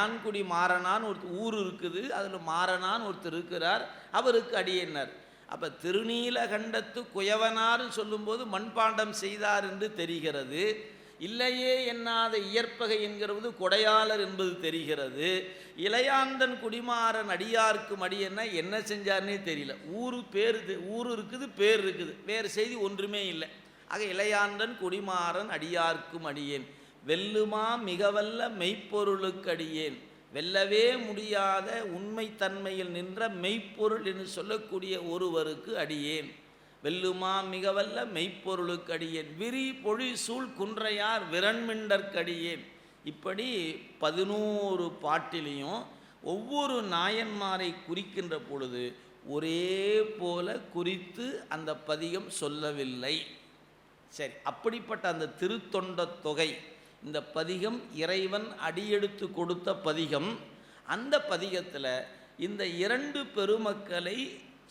நான்குடி மாறனான் ஒரு ஊர் இருக்குது அதில் மாறனான் ஒருத்தர் இருக்கிறார் அவருக்கு அடியினர். அப்போ திருநீலகண்டத்து குயவனார்னு சொல்லும்போது மண்பாண்டம் செய்தார் என்று தெரிகிறது. இல்லையே என்னாத இயற்பகை என்கிறது கொடையாளர் என்பது தெரிகிறது. இளையாந்தன் குடிமாறன் அடியார்க்கும் அடியன்னா என்ன செஞ்சார்னே தெரியல. ஊரு பேர் ஊர் இருக்குது பேர் இருக்குது. வேறு செய்தி ஒன்றுமே இல்லை. ஆக இளையாந்தன் குடிமாறன் அடியார்க்கும் அடியேன். வெல்லுமா மிகவல்ல மெய்ப்பொருளுக்கு அடியேன் வெல்லவே முடியாத உண்மைத்தன்மையில் நின்ற மெய்ப்பொருள் என்று சொல்லக்கூடிய ஒருவருக்கு அடியேன். வெல்லுமா மிகவல்ல மெய்ப்பொருளுக்கு அடியேன் விரி பொழி சூழ் குன்றையார் விரண்மிண்டற்கடியேன். இப்படி பதினோரு பாட்டிலையும் ஒவ்வொரு நாயன்மாரை குறிக்கின்ற பொழுது ஒரே போல குறித்து அந்த பதிகம் சொல்லவில்லை. சரி அப்படிப்பட்ட அந்த திருத்தொண்ட தொகை இந்த பதிகம் இறைவன் அடியெடுத்து கொடுத்த பதிகம். அந்த பதிகத்தில் இந்த இரண்டு பெருமக்களை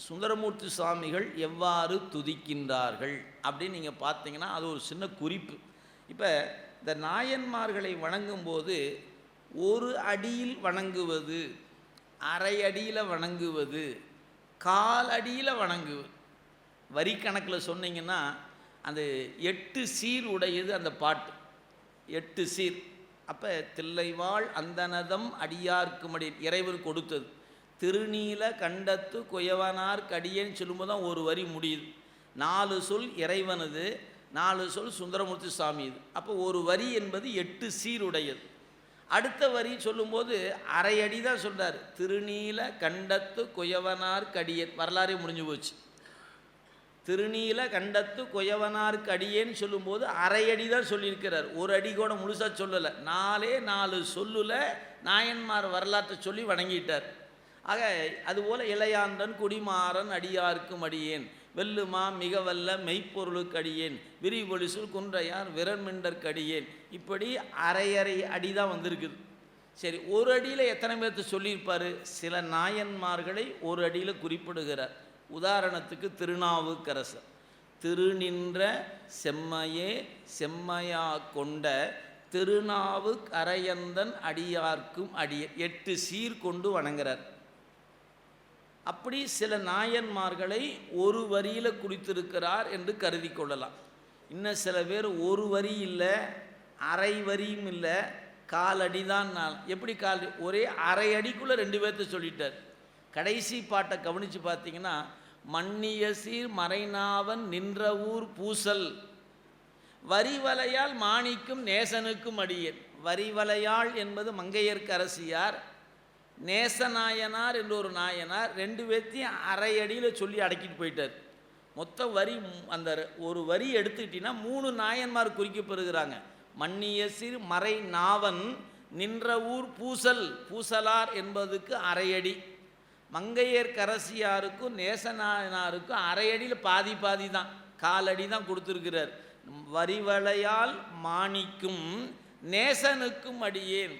சுந்தரமூர்த்தி சுவாமிகள் எவ்வாறு துதிக்கின்றார்கள் அப்படின்னு நீங்கள் பார்த்தீங்கன்னா அது ஒரு சின்ன குறிப்பு. இப்போ இந்த நாயன்மார்களை வணங்கும்போது ஒரு அடியில் வணங்குவது அரை அடியில் வணங்குவது கால் அடியில் வணங்குவது. வரி கணக்கில் சொன்னீங்கன்னா அந்த எட்டு சீர் உடையது அந்த பாட்டு. எட்டு சீர். அப்போ தில்லைவாள் அந்தனதம் அடியார்க்கு இறைவர் இறைவன் கொடுத்தது. திருநீல கண்டத்து குயவனார் கடியேன்னு சொல்லும்போது தான் ஒரு வரி முடியுது. நாலு சொல் இறைவனது நாலு சொல் சுந்தரமூர்த்தி சுவாமி இது அப்போ ஒரு வரி என்பது எட்டு சீருடையது. அடுத்த வரி சொல்லும்போது அரை அடி தான் சொல்கிறார் திருநீல கண்டத்து குயவனார் கடியன் வரலாறே முடிஞ்சு போச்சு. திருநீல கண்டத்து குயவனாருக்கு அடியேன்னு சொல்லும்போது அரை அடி தான் சொல்லியிருக்கிறார். ஒரு அடி கூட முழுசாக சொல்லலை. நாலே நாலு சொல்லுல நாயன்மார் வரலாற்றை சொல்லி வணங்கிட்டார். ஆக அதுபோல் இளையாண்டன் குடிமாறன் அடியார்க்கும் அடியேன். வெல்லுமா மிக வல்ல மெய்ப்பொருளுக்கு அடியேன். விரிவொலிசுல் குன்றையார் விரண்மிண்டற்கு அடியேன். இப்படி அரை அரை அடி தான் வந்திருக்குது. சரி ஒரு அடியில் எத்தனை பேர்த்து சொல்லியிருப்பார்? சில நாயன்மார்களை ஒரு அடியில் குறிப்பிடுகிறார். உதாரணத்துக்கு திருநாவுக்கரசர். திருநின்ற செம்மையே செம்மையா கொண்ட திருநாவு கரையந்தன் அடியார்க்கும் அடிய எட்டு சீர் கொண்டு வணங்குறார். அப்படி சில நாயன்மார்களை ஒரு வரியில் குறித்திருக்கிறார் என்று கருதி கொள்ளலாம். இன்னும் சில பேர் ஒரு வரி இல்லை அரை வரியும் இல்லை காலடி தான் நான். எப்படி கால் ஒரே அரை அடிக்குள்ளே ரெண்டு பேர்த்த சொல்லிட்டார். கடைசி பாட்டை கவனித்து பார்த்தீங்கன்னா மன்னிய சீர் மறைநாவன் நின்ற ஊர் பூசல். வரிவலையால் மாணிக்கும் நேசனுக்கும் அடியேன். வரிவலையாள் என்பது மங்கையர்க்கு அரசியார் நேசநாயனார் என்ற ஒரு நாயனார் ரெண்டு பேர்த்தையும் அரை அடியில் சொல்லி அடக்கிட்டு போயிட்டார். மொத்த வரி அந்த ஒரு வரி எடுத்துக்கிட்டிங்கன்னா மூணு நாயன்மார் குறிக்கப்படுகிறாங்க மன்னிய சிறு மறை நாவன் நின்ற ஊர் பூசல். பூசலார் என்பதுக்கு அரை அடி மங்கையர் கரசியாருக்கும் நேசநாயனாருக்கும் அரையடியில் பாதி பாதி தான். காலடி தான் கொடுத்துருக்கிறார். வரிவளையால் மாணிக்கும் நேசனுக்கும் அடியேன்.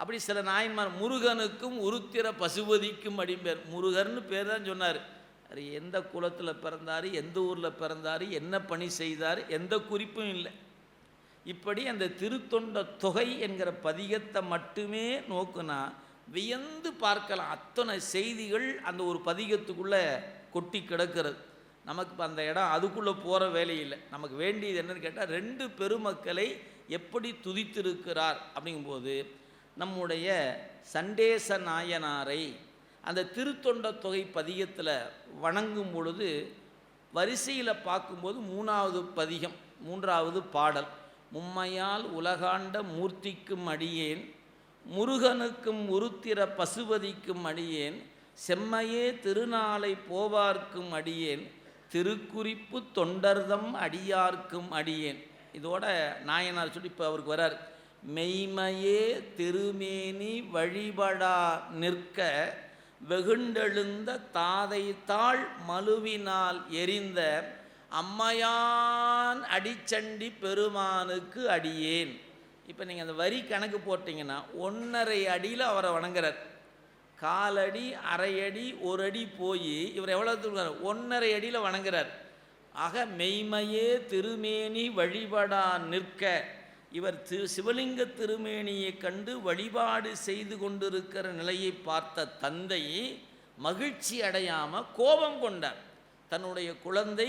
அப்படி சில நாயன்மார் முருகனுக்கும் உருத்திர பசுபதிக்கும் அடிம்பேர். முருகர்னு பேர் தான் சொன்னார். அவர் எந்த குலத்தில் பிறந்தார் எந்த ஊரில் பிறந்தார் என்ன பணி செய்தார் எந்த குறிப்பும் இல்லை. இப்படி அந்த திருத்தொண்ட தொகை என்கிற பதிகத்தை மட்டுமே நோக்குனா வியந்து பார்க்கலாம். அத்தனை செய்திகள் அந்த ஒரு பதிகத்துக்குள்ளே கொட்டி கிடக்கிறது. நமக்கு இப்போ அந்த இடம் அதுக்குள்ளே போகிற வேலையில்லை. நமக்கு வேண்டியது என்னன்னு கேட்டால் ரெண்டு பெருமக்களை எப்படி துதித்திருக்கிறார் அப்படிங்கும்போது நம்முடைய சண்டேச நாயனாரை அந்த திருத்தொண்ட தொகை பதிகத்தில் வணங்கும் பொழுது வரிசையில் பார்க்கும்போது மூணாவது பதிகம் மூன்றாவது பாடல். மும்மையால் உலகாண்ட மூர்த்திக்கும் அடியேன் முருகனுக்கும் உருத்திர பசுபதிக்கும் அடியேன் செம்மையே திருநாளை போவார்க்கும் அடியேன் திருக்குறிப்பு தொண்டர்தம் அடியார்க்கும் அடியேன். இதோட நாயனார் சொல்லி இப்போ அவருக்கு வரார். மெய்மையே திருமேனி வழிபடா நிற்க வெகுண்டெழுந்த தாதை தாழ் மலுவினால் எரிந்த அம்மையான் அடிச்சண்டி பெருமானுக்கு அடியேன். இப்போ நீங்கள் அந்த வரி கணக்கு போட்டிங்கன்னா ஒன்றரை அடியில் அவரை வணங்குறார். காலடி அரை அடி ஒரு அடி போய் இவர் எவ்வளோ தூரம் ஒன்றரை அடியில் வணங்குறார். ஆக மெய்மையே திருமேனி வழிபடா நிற்க. இவர் திரு சிவலிங்க திருமேனியை கண்டு வழிபாடு செய்து கொண்டிருக்கிற நிலையை பார்த்த தந்தை மகிழ்ச்சி அடையாமல் கோபம் கொண்டார். தன்னுடைய குழந்தை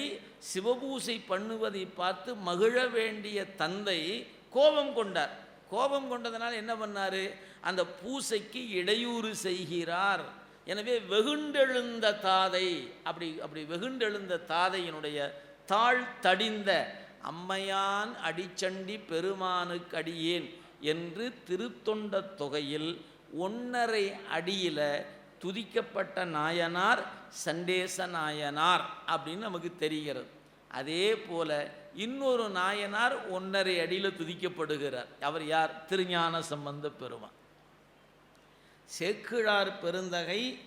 சிவபூசை பண்ணுவதை பார்த்து மகிழ வேண்டிய தந்தை கோபம் கொண்டார். கோபம் கொண்டதனால் என்ன பண்ணார்? அந்த பூசைக்கு இடையூறு செய்கிறார். எனவே வெகுண்டெழுந்த தாதை அப்படி அப்படி வெகுண்டெழுந்த தாதையினுடைய தாழ் தடிந்த அம்மையான் அடிச்சண்டி பெருமானுக்கு அடியேன் என்று திருத்தொண்ட தொகையில் ஒன்னரை அடியில் துதிக்கப்பட்ட நாயனார் சண்டேச நாயனார் அப்படின்னு நமக்கு தெரிகிறது. அதே போல இன்னொரு நாயனார் ஒன்றரை அடியில் துதிக்கப்படுகிறார். அவர் யார்? திருஞான சம்பந்த பெருமான். சேக்கிழார் பெருந்தகை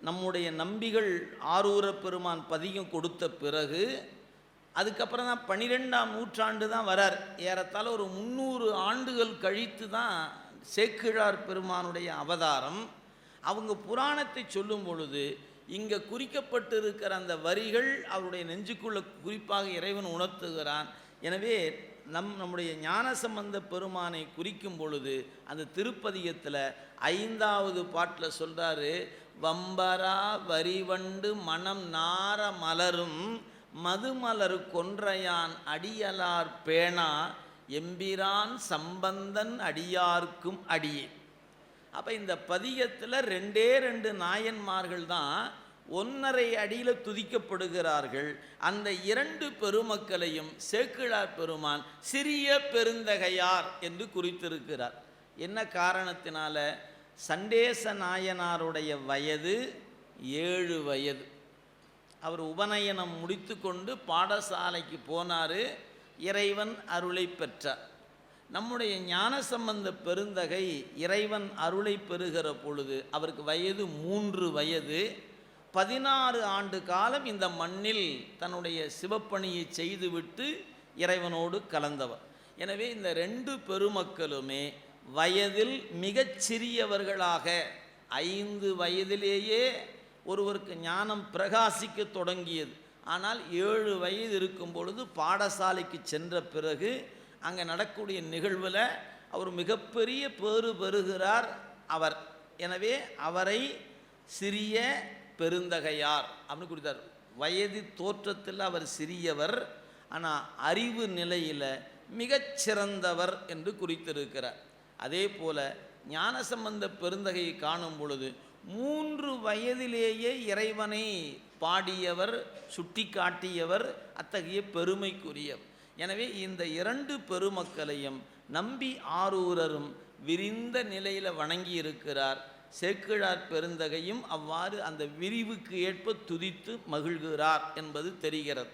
நம்முடைய நம்பிகள் ஆரூர பெருமான் பதிகம் கொடுத்த பிறகு அதுக்கப்புறம் தான் பன்னிரெண்டாம் நூற்றாண்டு தான் வரார். ஏறத்தாழ ஒரு முந்நூறு ஆண்டுகள் கழித்து தான் சேக்கிழார் பெருமானுடைய அவதாரம். அவங்க புராணத்தை சொல்லும் பொழுது இங்கே குறிக்கப்பட்டிருக்கிற அந்த வரிகள் அவருடைய நெஞ்சுக்குள்ள குறிப்பாக இறைவன் உணர்த்துகிறான். எனவே நம் நம்முடைய ஞான சம்பந்த பெருமானை குறிக்கும் பொழுது அந்த திருப்பதியத்தில் ஐந்தாவது பாட்டில் சொல்கிறாரு வம்பரா வரிவண்டு மனம் நார மலரும் மதுமலர் கொன்றையான் அடியலார் பேணா எம்பிரான் சம்பந்தன் அடியார்க்கும் அடியே. அப்போ இந்த பதிகத்தில் ரெண்டே ரெண்டு நாயன்மார்கள் தான் ஒன்னரை அடியில் துதிக்கப்படுகிறார்கள். அந்த இரண்டு பெருமக்களையும் சேக்கிழார் பெருமான் சிறிய பெருந்தகையார் என்று குறித்திருக்கிறார். என்ன காரணத்தினால? சண்டேச நாயனாருடைய வயது ஏழு வயது. அவர் உபநயனம் முடித்து கொண்டு பாடசாலைக்கு போனார். இறைவன் அருளை பெற்றார். நம்முடைய ஞான சம்பந்த பெருந்தகை இறைவன் அருளை பெறுகிற பொழுது அவருக்கு வயது மூன்று வயது. பதினாறு ஆண்டு காலம் இந்த மண்ணில் தன்னுடைய சிவப்பணியை செய்துவிட்டு இறைவனோடு கலந்தவர். எனவே இந்த ரெண்டு பெருமக்களுமே வயதில் மிகச் சிறியவர்களாக ஐந்து வயதிலேயே ஒருவருக்கு ஞானம் பிரகாசிக்க தொடங்கியது. ஆனால் ஏழு வயது இருக்கும் பொழுது பாடசாலைக்கு சென்ற பிறகு அங்கே நடக்கக்கூடிய நிகழ்வில் அவர் மிகப்பெரிய பேறு பெறுகிறார் அவர். எனவே அவரை சிறிய பெருந்தகையார் அப்படின்னு குறித்தார். வயது தோற்றத்தில் அவர் சிறியவர் ஆனால் அறிவு நிலையில் மிகச்சிறந்தவர் என்று குறித்திருக்கிறார். அதே போல ஞானசம்பந்த பெருந்தகையை காணும் பொழுது மூன்று வயதிலேயே இறைவனை பாடியவர் சுட்டி காட்டியவர் அத்தகைய பெருமைக்குரியவர். எனவே இந்த இரண்டு பெருமக்களையும் நம்பி ஆரூரரும் விரிந்த நிலையில் வணங்கி இருக்கிறார். சேக்கிழார் பெருந்தகையும் அவ்வாறு அந்த விரிவுக்கு ஏற்ப துதித்து மகிழ்கிறார் என்பது தெரிகிறது.